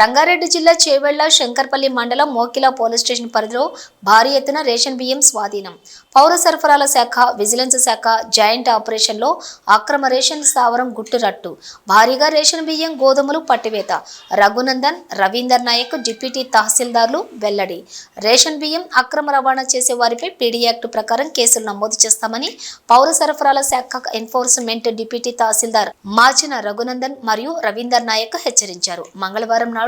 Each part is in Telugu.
రంగారెడ్డి జిల్లా చేవెళ్ళ శంకర్పల్లి మండలం మోకిలా పోలీస్ స్టేషన్ పరిధిలో భారీ ఎత్తున రేషన్ బియ్యం స్వాధీనం. పౌర సరఫరాల శాఖ విజిలెన్స్ శాఖ జాయింట్ ఆపరేషన్లో అక్రమ రేషన్ స్థావరం గుట్టురట్టు. భారీగా రేషన్ బియ్యం గోధుమలు పట్టివేత. రఘునందన్ రవీందర్ నాయక్ డిప్యూటీ తహసీల్దార్లు వెల్లడి. రేషన్ బియ్యం అక్రమ రవాణా చేసే వారిపై పీడీ యాక్ట్ ప్రకారం కేసులు నమోదు చేస్తామని పౌర సరఫరాల శాఖ ఎన్ఫోర్స్మెంట్ డిప్యూటీ తహసీల్దార్ మాచిన రఘునందన్ మరియు రవీందర్ నాయక్ హెచ్చరించారు. మంగళవారం నాడు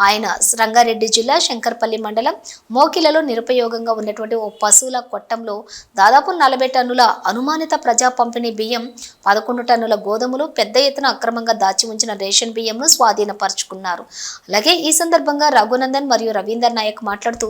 ఆయన రంగారెడ్డి జిల్లా శంకర్పల్లి మండలం మోకిలలో నిరుపయోగంగా ఉన్నటువంటి ఓ పశువుల కొట్టంలో దాదాపు నలభై టన్నుల అనుమానిత ప్రజా పంపిణీ బియ్యం పదకొండు టన్నుల గోధుమలు పెద్ద ఎత్తున అక్రమంగా దాచి ఉంచిన రేషన్ బియ్యంను స్వాధీనపరుచుకున్నారు. అలాగే ఈ సందర్భంగా రఘునందన్ మరియు రవీందర్ నాయక్ మాట్లాడుతూ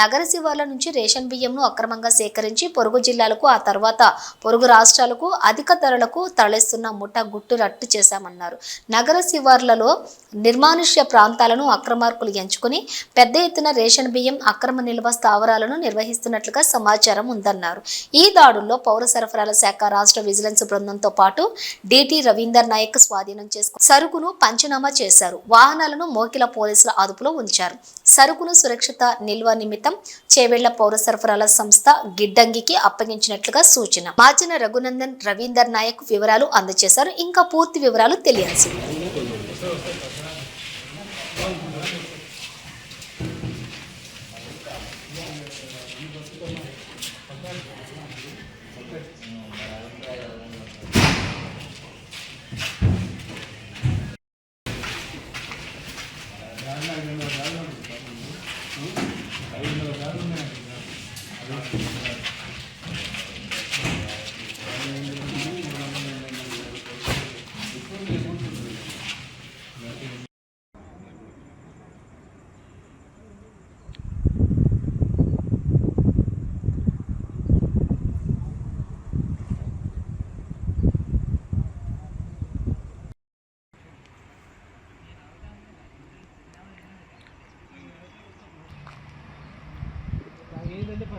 నగర శివార్ల నుంచి రేషన్ బియ్యంను అక్రమంగా సేకరించి పొరుగు జిల్లాలకు ఆ తర్వాత పొరుగు రాష్ట్రాలకు అధిక ధరలకు తరలిస్తున్న ముఠ గుట్టు రట్టు చేశామన్నారు. నగర శివార్లలో నిర్మానుష్య ప్రాంతాలను అక్రమార్కులు ఎంచుకుని పెద్ద ఎత్తున రేషన్ బియ్యం అక్రమ నిల్వ స్థావరాలను నిర్వహిస్తున్నట్లుగా సమాచారం ఉందన్నారు. ఈ దాడుల్లో పౌర సరఫరాల శాఖ రాష్ట్ర విజిలెన్స్ బృందంతో పాటు డిటి రవీందర్ నాయక్ స్వాధీనం చేసుకుని సరుకును పంచనామా చేశారు. వాహనాలను మోకిల పోలీసుల అదుపులో ఉంచారు. సరుకును సురక్షిత నిల్వ నిమిత్తం చేవెళ్ళ పౌర సరఫరాల సంస్థ గిడ్డంగికి అప్పగించినట్లుగా సూచన. మాజన రఘునందన్ రవీందర్ నాయక్ వివరాలు అందజేశారు. ఇంకా పూర్తి వివరాలు తెలియాల్సి ఉంది. ఏంటంటే ఫస్ట్ ఇది రఫా దఫా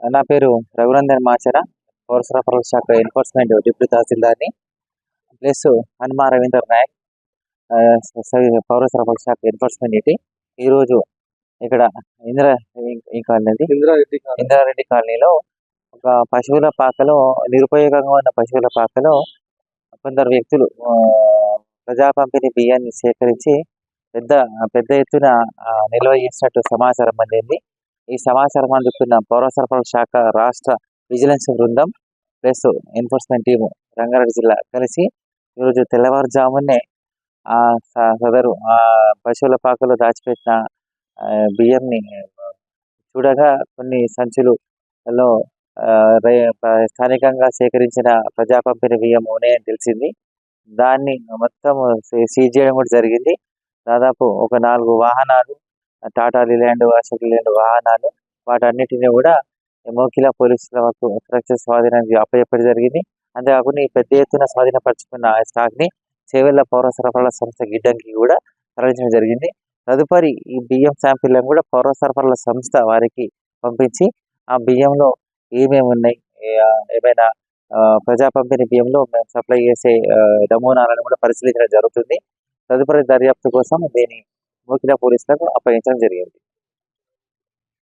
నా పేరు రఘునందన్ మాచరా పౌర సరఫరాల శాఖ ఎన్ఫోర్స్మెంట్ డిప్యూటీ తహసీల్దార్ని. ప్లస్ హనుమా రవీందర్ నాయక్ పౌర సరఫరాల శాఖ ఎన్ఫోర్స్మెంట్ ఇంటి ఈరోజు ఇక్కడ ఇందిరా ఈ కాలనీ. ఇందిరారెడ్డి కాలనీలో ఒక పశువుల పాకలో నిరుపయోగంగా ఉన్న పశువుల పాకలో కొందరు వ్యక్తులు ప్రజా పంపిణీ బియ్యాన్ని సేకరించి పెద్ద పెద్ద ఎత్తున నిల్వ చేసినట్టు సమాచారం అందింది. ఈ సమాచారం అందుకున్న పౌర సరఫరాల శాఖ రాష్ట్ర విజిలెన్స్ బృందం ప్లస్ ఎన్ఫోర్స్మెంట్ టీము రంగారెడ్డి జిల్లా కలిసి ఈరోజు తెల్లవారుజామునే ఆ స- సదరు ఆ పశువుల పాకలో దాచిపెట్టిన బియ్యంని చూడగా కొన్ని సంచులలో స్థానికంగా సేకరించిన ప్రజా పంపిణీ బియ్యం అని తెలిసింది. దాన్ని మొత్తం సీజ్ చేయడం కూడా జరిగింది. దాదాపు ఒక నాలుగు వాహనాలు టాటా లీలాండ్ అశోక్ లీలాండ్ వాహనాలు వాటన్నిటిని కూడా మోకిలా పోలీసులకు సురక్షిత స్వాధీనానికి అప్పచెప్పడం జరిగింది. అంతేకాకుండా ఈ పెద్ద ఎత్తున స్వాధీనపరచుకున్న ఆ స్టాక్ని చేవెళ్ళ పౌర సరఫరాల సంస్థ గిడ్డంకి కూడా తరలించడం జరిగింది. తదుపరి ఈ బియ్యం శాంపిల్లను కూడా పౌర సరఫరాల సంస్థ వారికి పంపించి ఆ బియ్యంలో ఏమేమి ఉన్నాయి? ఏమైనా ప్రజా పంపిణీ బియ్యంలో మేము సప్లై చేసే నమూనాలను కూడా పరిశీలించడం జరుగుతుంది. తదుపరి దర్యాప్తు కోసం దీన్ని మోకిలా పోలీసులకు అప్పగించడం జరిగింది.